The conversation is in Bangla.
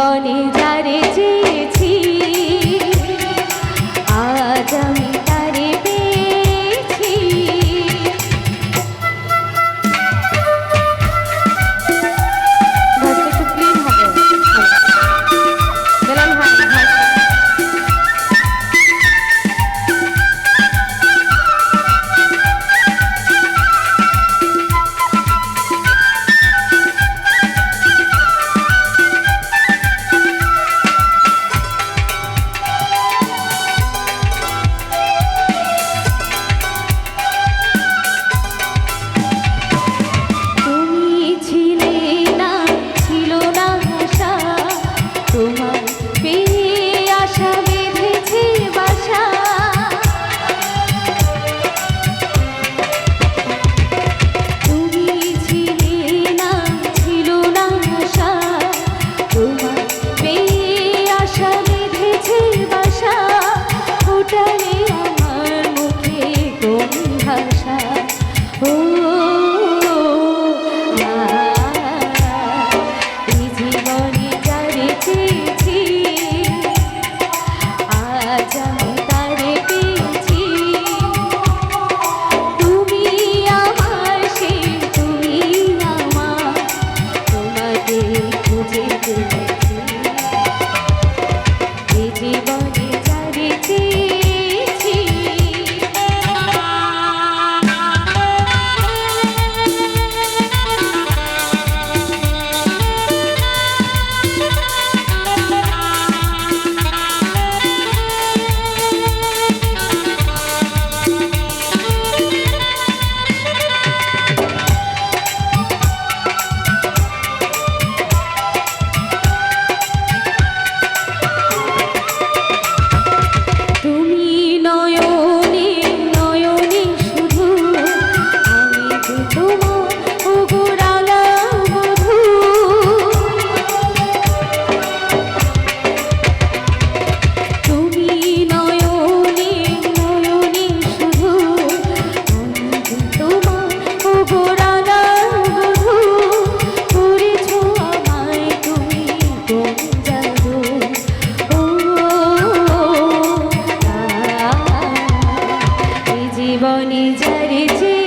জীবনে যারে চেয়েছি আজ আমি be জীবনে যারে যে